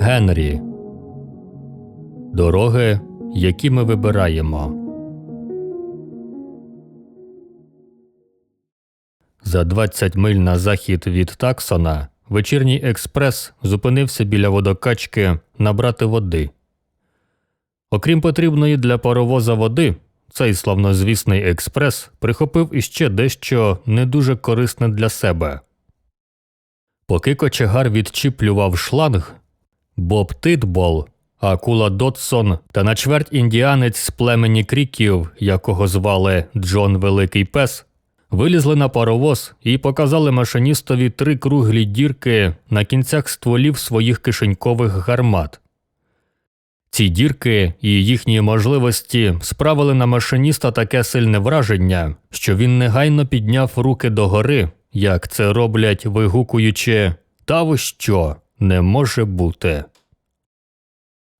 Генрі Дороги, які ми вибираємо. За 20 миль на захід від Таксона вечірній експрес зупинився біля водокачки набрати води. Окрім потрібної для паровоза води, цей славнозвісний експрес прихопив іще дещо не дуже корисне для себе. Поки кочегар відчіплював шланг, Боб Титбол, Акула Дотсон та на чверть індіанець з племені кріків, якого звали Джон Великий Пес, вилізли на паровоз і показали машиністові три круглі дірки на кінцях стволів своїх кишенькових гармат. Ці дірки і їхні можливості справили на машиніста таке сильне враження, що він негайно підняв руки догори, як це роблять, вигукуючи Та ви що, не може бути.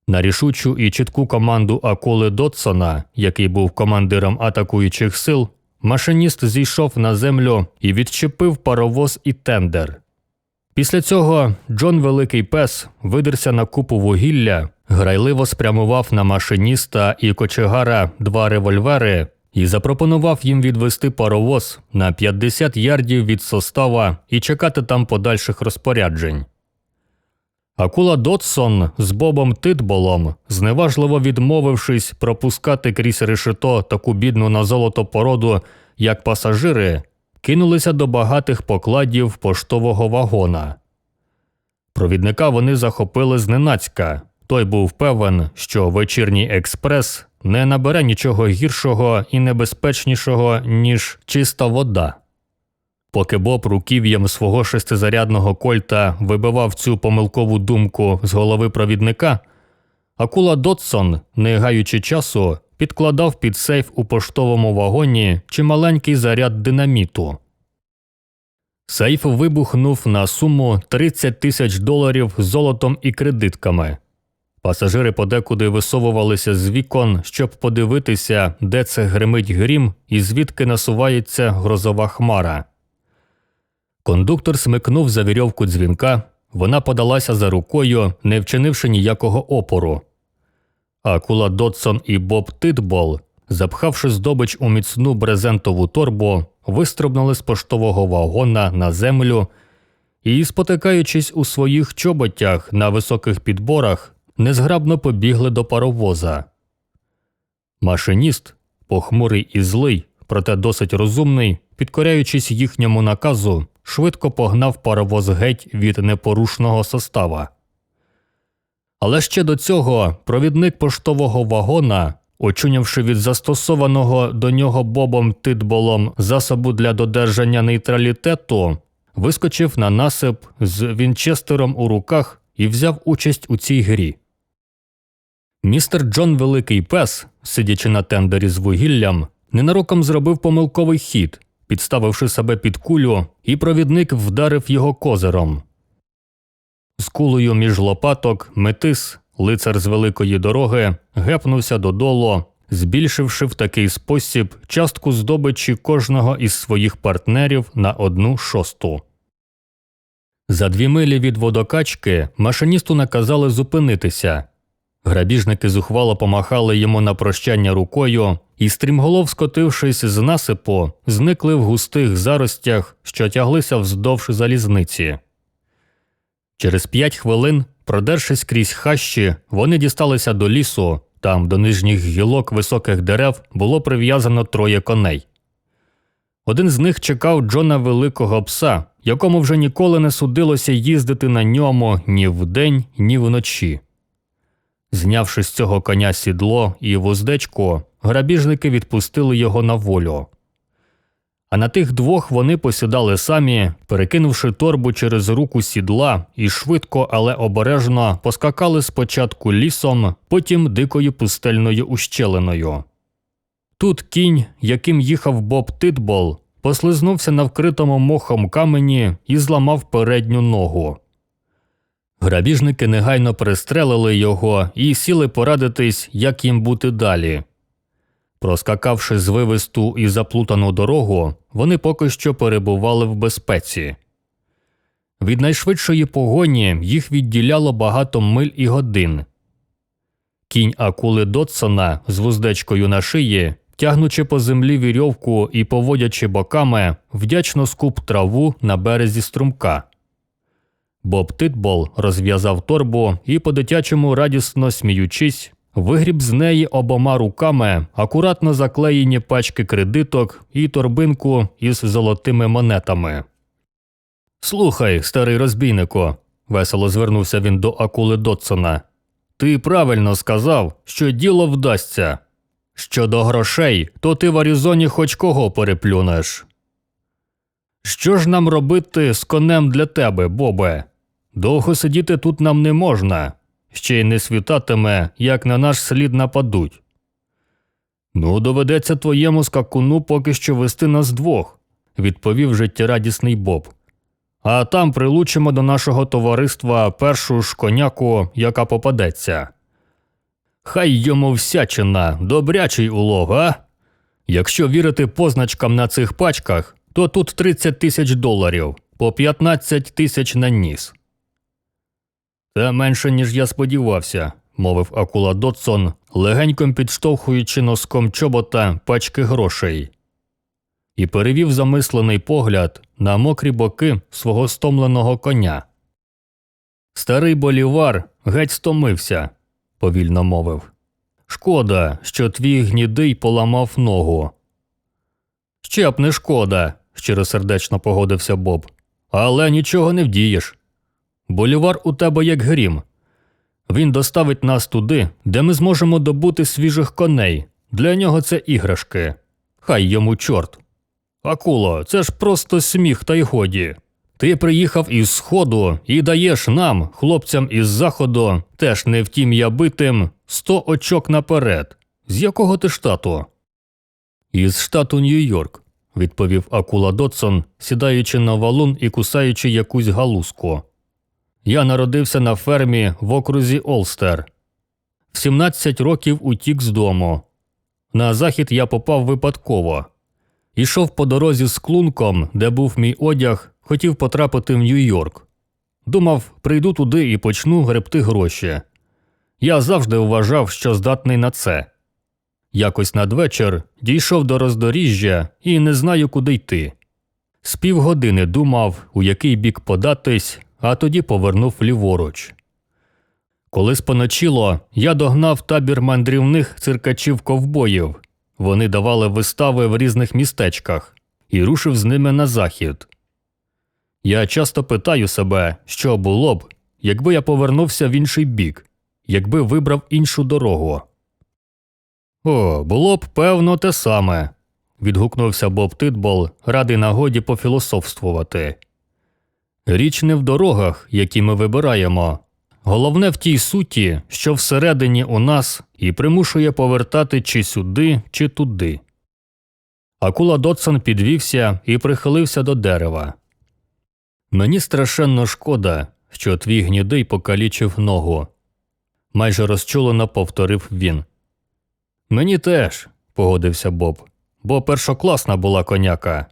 На рішучу і чітку команду Аколи Дотсона, який був командиром атакуючих сил, машиніст зійшов на землю і відчепив паровоз і тендер. Після цього Джон Великий Пес видерся на купу вугілля, грайливо спрямував на машиніста і кочегара два револьвери і запропонував їм відвести паровоз на 50 ярдів від состава і чекати там подальших розпоряджень. Акула Дотсон з Бобом Титболом, зневажливо відмовившись пропускати крізь решето таку бідну на золото породу, як пасажири, кинулися до багатих покладів поштового вагона. Провідника вони захопили зненацька. Той був певен, що вечірній експрес не набере нічого гіршого і небезпечнішого, ніж чиста вода. Поки Боб руків'ям свого шестизарядного кольта вибивав цю помилкову думку з голови провідника, Акула Дотсон, не гаючи часу, підкладав під сейф у поштовому вагоні чималенький заряд динаміту. Сейф вибухнув на суму 30 тисяч доларів золотом і кредитками. Пасажири подекуди висовувалися з вікон, щоб подивитися, де це гримить грім і звідки насувається грозова хмара. Кондуктор смикнув за вірьовку дзвінка, вона подалася за рукою, не вчинивши ніякого опору. Акула Дотсон і Боб Титбол, запхавши здобич у міцну брезентову торбу, вистрибнули з поштового вагона на землю і, спотикаючись у своїх чоботях на високих підборах, незграбно побігли до паровоза. Машиніст, похмурий і злий, проте досить розумний, підкоряючись їхньому наказу, швидко погнав паровоз геть від непорушного состава. Але ще до цього провідник поштового вагона, очунявши від застосованого до нього бобом титболом засобу для додержання нейтралітету, вискочив на насип з вінчестером у руках і взяв участь у цій грі. Містер Джон Великий Пес, сидячи на тендері з вугіллям, ненароком зробив помилковий хід, підставивши себе під кулю, і провідник вдарив його козиром. З кулею між лопаток метис, лицар з великої дороги, гепнувся додолу, збільшивши в такий спосіб частку здобичі кожного із своїх партнерів на одну шосту. За дві милі від водокачки машиністу наказали зупинитися. Грабіжники зухвало помахали йому на прощання рукою і, стрімголов скотившись з насипу, зникли в густих заростях, що тяглися вздовж залізниці. Через п'ять хвилин, продершись крізь хащі, вони дісталися до лісу. Там до нижніх гілок високих дерев було прив'язано троє коней. Один з них чекав Джона Великого пса, якому вже ніколи не судилося їздити на ньому ні вдень, ні вночі. Знявши з цього коня сідло і вуздечку, грабіжники відпустили його на волю. А на тих двох вони посідали самі, перекинувши торбу через руку сідла і швидко, але обережно поскакали спочатку лісом, потім дикою пустельною ущелиною. Тут кінь, яким їхав Боб Титбол, послизнувся на вкритому мохом камені і зламав передню ногу. Грабіжники негайно перестрелили його і сіли порадитись, як їм бути далі. Проскакавши звивисту і заплутану дорогу, вони поки що перебували в безпеці. Від найшвидшої погоні їх відділяло багато миль і годин. Кінь акули Дотсона з вуздечкою на шиї, тягнучи по землі вірьовку і поводячи боками, вдячно скуп траву на березі струмка. Боб Титбол розв'язав торбу і, по-дитячому радісно сміючись, вигріб з неї обома руками акуратно заклеєні пачки кредиток і торбинку із золотими монетами. Слухай, старий розбійнику, весело звернувся він до акули Дотсона. Ти правильно сказав, що діло вдасться. Щодо грошей, то ти в Аризоні хоч кого переплюнеш. Що ж нам робити з конем для тебе, Бобе? Довго сидіти тут нам не можна, ще й не світатиме, як на наш слід нападуть. Ну, доведеться твоєму скакуну поки що вести нас двох, відповів життєрадісний Боб. А там прилучимо до нашого товариства першу ж коняку, яка попадеться. Хай йому всячина, добрячий улов, а? Якщо вірити позначкам на цих пачках, то тут 30 тисяч доларів, по 15 тисяч на ніс. Це менше, ніж я сподівався, мовив акула Дотсон, легенько підштовхуючи носком чобота пачки грошей. І перевів замислений погляд на мокрі боки свого стомленого коня. Старий болівар геть стомився, повільно мовив. Шкода, що твій гнідий поламав ногу. Ще б не шкода, щиросердечно погодився Боб. Але нічого не вдієш. Болівар у тебе як грім. Він доставить нас туди, де ми зможемо добути свіжих коней. Для нього це іграшки. Хай йому чорт. Акуло, це ж просто сміх та й годі. Ти приїхав із сходу і даєш нам, хлопцям із заходу, теж не втім я битим, сто очок наперед. З якого ти штату? Із штату Нью-Йорк, відповів Акула Дотсон, сідаючи на валун і кусаючи якусь галузку. Я народився на фермі в окрузі Олстер. В 17 років утік з дому. На захід я попав випадково. Ішов по дорозі з клунком, де був мій одяг, хотів потрапити в Нью-Йорк. Думав, прийду туди і почну гребти гроші. Я завжди вважав, що здатний на це. Якось надвечір дійшов до роздоріжжя і не знаю, куди йти. З півгодини думав, у який бік податись, а тоді повернув ліворуч. Коли споночило, я догнав табір мандрівних циркачів ковбоїв. Вони давали вистави в різних містечках і рушив з ними на захід. Я часто питаю себе, що було б, якби я повернувся в інший бік, якби вибрав іншу дорогу. О, було б певно те саме. відгукнувся Боб Титбол, радий нагоді пофілософствувати. Річ не в дорогах, які ми вибираємо. Головне в тій суті, що всередині у нас і примушує повертати чи сюди, чи туди. Акула Дотсон підвівся і прихилився до дерева. Мені страшенно шкода, що твій гнідий покалічив ногу. Майже розчулено повторив він. Мені теж, погодився Боб, бо першокласна була коняка.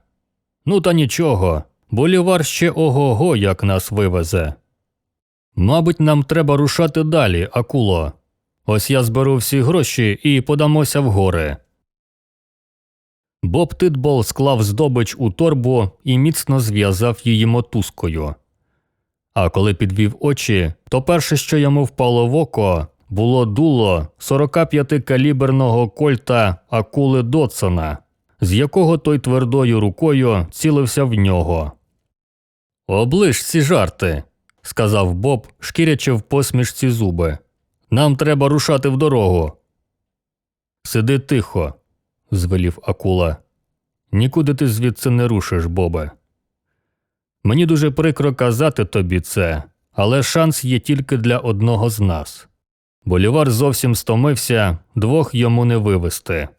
Ну, та нічого, болівар ще ого го як нас вивезе. Мабуть, нам треба рушати далі, акуло. Ось я зберу всі гроші і подамося в гори. Боб Титбол склав здобич у торбу і міцно зв'язав її мотузкою. А коли підвів очі, то перше, що йому впало в око, було дуло 45-каліберного кольта акули Дотсона, з якого той твердою рукою цілився в нього. Оближ ці жарти, сказав Боб, шкірячи в посмішці зуби. Нам треба рушати в дорогу. Сиди тихо, звелів акула. Нікуди ти звідси не рушиш, Бобе. Мені дуже прикро казати тобі це, але шанс є тільки для одного з нас. Болівар зовсім стомився, двох йому не вивести.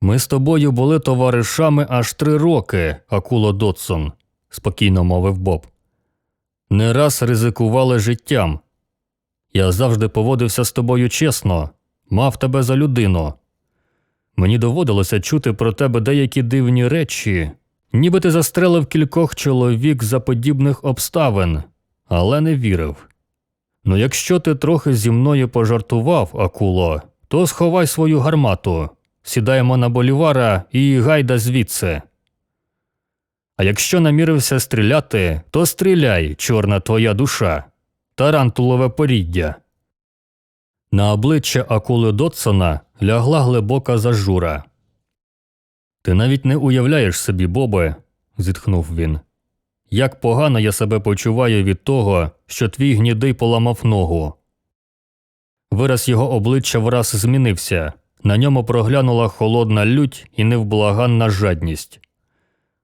Ми з тобою були товаришами аж три роки, Акуло Дотсон, спокійно мовив Боб. Не раз ризикували життям. Я завжди поводився з тобою чесно, мав тебе за людину. Мені доводилося чути про тебе деякі дивні речі, Ніби ти застрелив кількох чоловік за подібних обставин, але не вірив. Ну, якщо ти трохи зі мною пожартував, акуло, то сховай свою гармату, сідаємо на болівара і гайда звідси. А якщо намірився стріляти, то стріляй, чорна твоя душа, тарантулове поріддя. На обличчя акули Дотсона лягла глибока зажура. Ти навіть не уявляєш собі, Бобе, зітхнув він. Як погано я себе почуваю від того, що твій гнідий поламав ногу. Вираз його обличчя враз змінився, на ньому проглянула холодна лють і невблаганна жадність.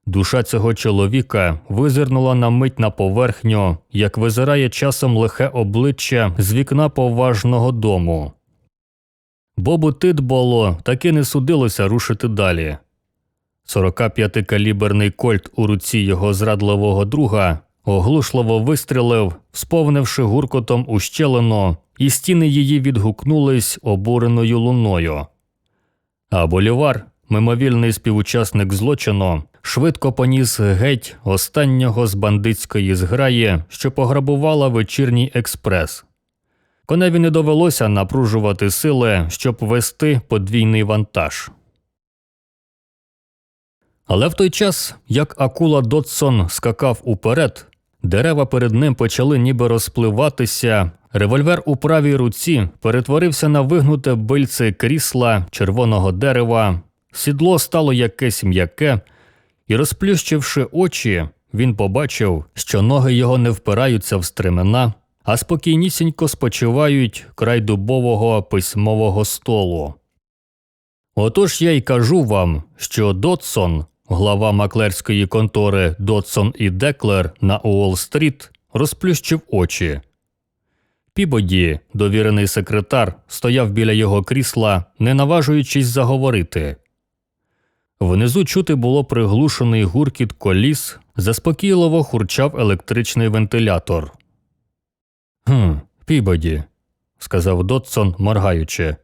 Душа цього чоловіка визирнула на мить на поверхню, як визирає часом лихе обличчя з вікна поважного дому. Бобу Титболо таки не судилося рушити далі. 45-каліберний кольт у руці його зрадливого друга оглушливо вистрілив, сповнивши гуркотом ущелину, і стіни її відгукнулись обуреною луною. А Болівар, мимовільний співучасник злочину, швидко поніс геть останнього з бандитської зграї, що пограбувала вечірній експрес. Коневі не довелося напружувати сили, щоб вести подвійний вантаж. Але в той час, як акула Дотсон скакав уперед, дерева перед ним почали ніби розпливатися, револьвер у правій руці перетворився на вигнуте бильце крісла червоного дерева, сідло стало якесь м'яке, і, розплющивши очі, він побачив, що ноги його не впираються в стремена, а спокійнісінько спочивають край дубового письмового столу. Отож я й кажу вам, що Дотсон, глава маклерської контори Дотсон і Деклер на Уолл-стріт, розплющив очі. Пібоді, довірений секретар, стояв біля його крісла, не наважуючись заговорити. Внизу чути було приглушений гуркіт коліс, заспокійливо хурчав електричний вентилятор. Хм, Пібоді, сказав Дотсон, моргаючи.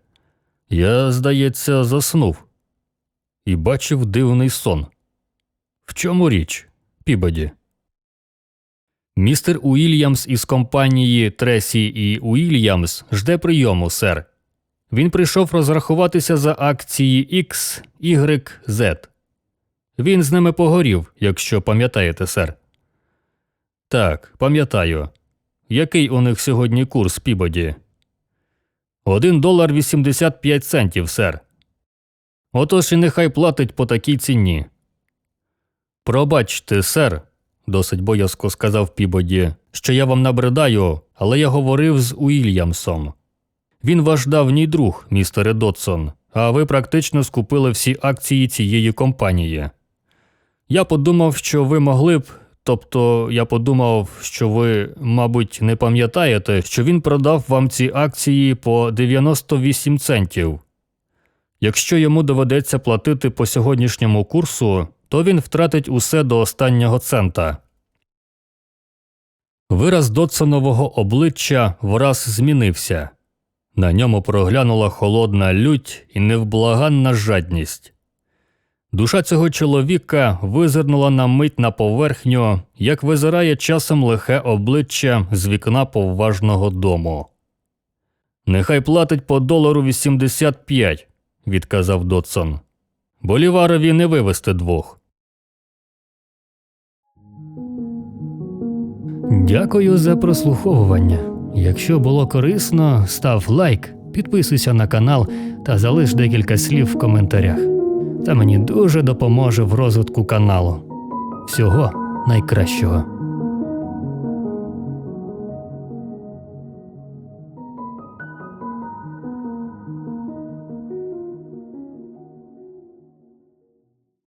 Я, здається, заснув і бачив дивний сон. В чому річ, Пібоді? Містер Уільямс із компанії Тресі і Уільямс жде прийому, сер. Він прийшов розрахуватися за акції X, Y, Z. Він з ними погорів, якщо пам'ятаєте, сер. Так, пам'ятаю. Який у них сьогодні курс Пібоді? Один долар 85 центів, сер. Отож і нехай платить по такій ціні. Пробачте, сер, досить боязко сказав Пібоді, що я вам набридаю, але я говорив з Уільямсом. Він ваш давній друг, містере Дотсон, а ви практично скупили всі акції цієї компанії. Я подумав, що ви могли б. Тобто я подумав, що ви, мабуть, не пам'ятаєте, що він продав вам ці акції по 98 центів. Якщо йому доведеться платити по сьогоднішньому курсу, то він втратить усе до останнього цента. Вираз Дотсонового обличчя враз змінився. На ньому проглянула холодна лють і невблаганна жадність. Душа цього чоловіка визирнула на мить на поверхню, як визирає часом лихе обличчя з вікна поважного дому. Нехай платить по долару 85, відказав Дотсон. Боліварові не вивести двох. Дякую за прослуховування. Якщо було корисно, став лайк, підписуйся на канал та залиш декілька слів в коментарях. Це мені дуже допоможе в розвитку каналу. Всього найкращого.